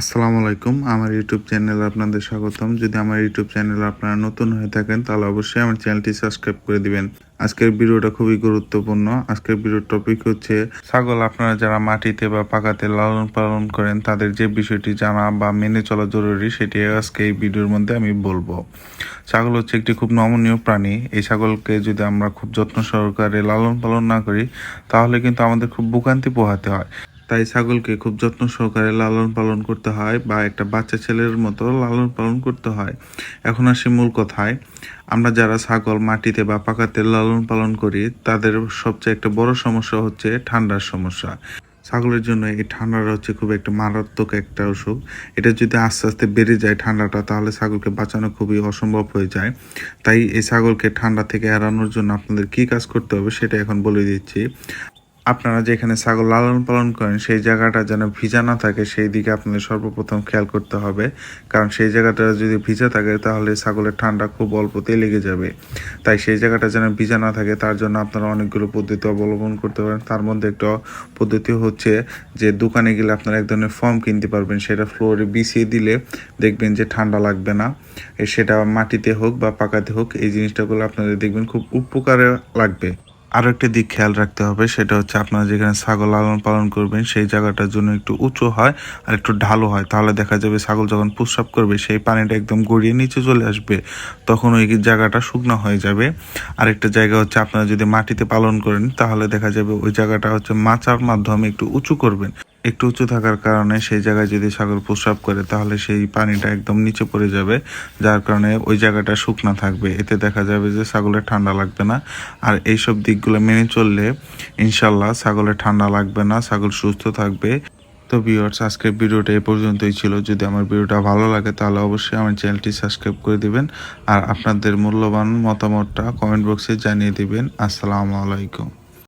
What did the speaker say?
আসসালামু আলাইকুম। আমার ইউটিউব চ্যানেলে আপনাদের স্বাগতম। যদি আমার ইউটিউব চ্যানেলে আপনারা নতুন হয়ে থাকেন, তাহলে অবশ্যই আমার চ্যানেলটি সাবস্ক্রাইব করে দিবেন। আজকের ভিডিওটা খুবই গুরুত্বপূর্ণ। আজকের ভিডিওর টপিক হচ্ছে, ছাগল আপনারা যারা মাটিতে বা পাকাতে লালন পালন করেন, তাদের যে বিষয়টি জানা বা মেনে চলা জরুরি, সেটি আজকে এই ভিডিওর মধ্যে আমি বলব। ছাগল হচ্ছে একটি খুব নমনীয় প্রাণী। এই ছাগলকে যদি আমরা খুব যত্ন সহকারে লালন পালন না করি, তাহলে কিন্তু আমাদের খুব ভোগান্তি পোহাতে হয়। তাই ছাগলকে খুব যত্ন সহকারে লালন পালন করতে হয় বা একটা বাচ্চা ছেলের মতো লালন পালন করতে হয়। এখন আসি মূল কথায়। আমরা যারা ছাগল মাটিতে বা পাকাতে লালন পালন করি, তাদের সবচেয়ে একটা বড় সমস্যা হচ্ছে ঠান্ডার সমস্যা। ছাগলের জন্য এই ঠান্ডাটা হচ্ছে খুব একটা মারাত্মক একটা অসুখ। এটা যদি আস্তে আস্তে বেড়ে যায় ঠান্ডাটা, তাহলে ছাগলকে বাঁচানো খুবই অসম্ভব হয়ে যায়। তাই এই ছাগলকে ঠান্ডা থেকে এড়ানোর জন্য আপনাদের কী কাজ করতে হবে সেটা এখন বলে দিচ্ছি। আপনারা যেখানে ছাগল লালন পালন করেন, সেই জায়গাটা যেন ভিজা না থাকে, সেই দিকে আপনাদের সর্বপ্রথম খেয়াল করতে হবে। কারণ সেই জায়গাটা যদি ভিজা থাকে, তাহলে ছাগলের ঠান্ডা খুব অল্পতেই লেগে যাবে। তাই সেই জায়গাটা যেন ভিজা না থাকে, তার জন্য আপনারা অনেকগুলো পদ্ধতি অবলম্বন করতে পারেন। তার মধ্যে একটা পদ্ধতি হচ্ছে যে, দোকানে গেলে আপনারা এক ধরনের ফর্ম কিনতে পারবেন। সেটা ফ্লোরে বিছিয়ে দিলে দেখবেন যে ঠান্ডা লাগবে না। সেটা মাটিতে হোক বা পাকাতে হোক, এই জিনিসটাগুলো আপনাদের দেখবেন খুব উপকারে লাগবে। আরও একটা দিক খেয়াল রাখতে হবে, সেটা হচ্ছে আপনারা যেখানে ছাগল লালন পালন করবেন, সেই জায়গাটার জন্য একটু উঁচু হয় আর একটু ঢালু হয়। তাহলে দেখা যাবে ছাগল যখন প্রস্রাব করবে, সেই পানিটা একদম গড়িয়ে নিচে চলে আসবে, তখন ওই জায়গাটা শুকনো হয়ে যাবে। আরেকটা জায়গা হচ্ছে আপনারা যদি মাটিতে পালন করেন, তাহলে দেখা যাবে ওই জায়গাটা হচ্ছে মাচার মাধ্যমে একটু উঁচু করবেন। একটু উঁচু থাকার কারণে সেই জায়গায় যদি ছাগল প্রস্রাব করে, তাহলে সেই পানিটা একদম নিচে পড়ে যাবে। যার কারণে ওই জায়গাটা শুকনা থাকবে। এতে দেখা যাবে যে ছাগলের ঠান্ডা লাগবে না। আর এইসব দিকগুলো মেনে চললে ইনশাল্লাহ ছাগলের ঠান্ডা লাগবে না ছাগল সুস্থ থাকবে। তো ভিউয়ার্স আজকের ভিডিওটা এই পর্যন্তই ছিল। যদি আমার ভিডিওটা ভালো লাগে, তাহলে অবশ্যই আমার চ্যানেলটি সাবস্ক্রাইব করে দিবেন। আর আপনাদের মূল্যবান মতামতটা কমেন্ট বক্সে জানিয়ে দিবেন। আসসালামু আলাইকুম।